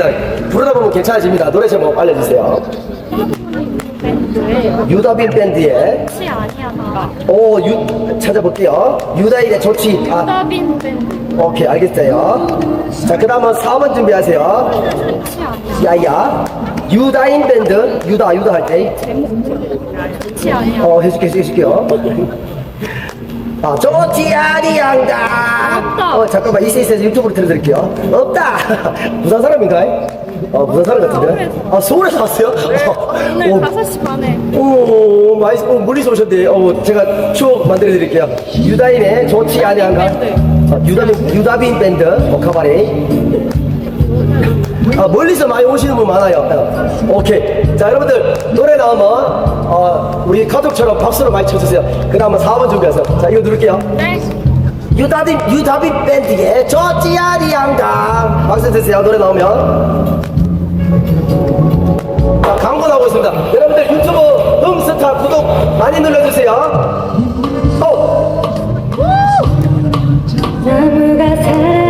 아닙니다. 부르다 보면 괜찮아집니다. 노래 제목 알려주세요. 유다빈 밴드의 좋지 아니야가 오, 유, 찾아볼게요. 유다인의 좋지. 아, 유다빈 밴드 오케이, 알겠어요. 자, 그 다음은 4번 준비하세요. 좋지 아니야 야야. 유다인 밴드. 유다, 유다 할 때. 좋지 아니야 어, 해줄게, 해줄게요. 아, 좋지 아니양다. 없다. 어, 잠깐만, 이세 이세 유튜브로 틀어드릴게요. 없다. 부산 사람인가요? 어, 부산 사람 같은데? 아, 서울에서 왔어요? 어, 오늘 오, 5시 반에 오, 많이, 어, 멀리서 오셨네. 어, 제가 추억 만들어드릴게요. 유다인의 좋지 아니한가? 어, 유다빈, 유다빈 밴드, 어, 카바레. 아, 멀리서 많이 오시는 분 많아요. 어, 오케이. 자, 여러분들, 노래 나오면, 어, 우리 가족처럼 박수로 많이 쳐주세요. 그 다음에 4번 준비하세요. 자, 이거 누를게요. 네 유다빈, 유다빈 밴드의 좋지 아니한가? 박수 주세요. 노래 나오면. 자, 광고 나오고 있습니다. 여러분들 유튜브 흥스타 구독 많이 눌러주세요. 또! 나무가 살아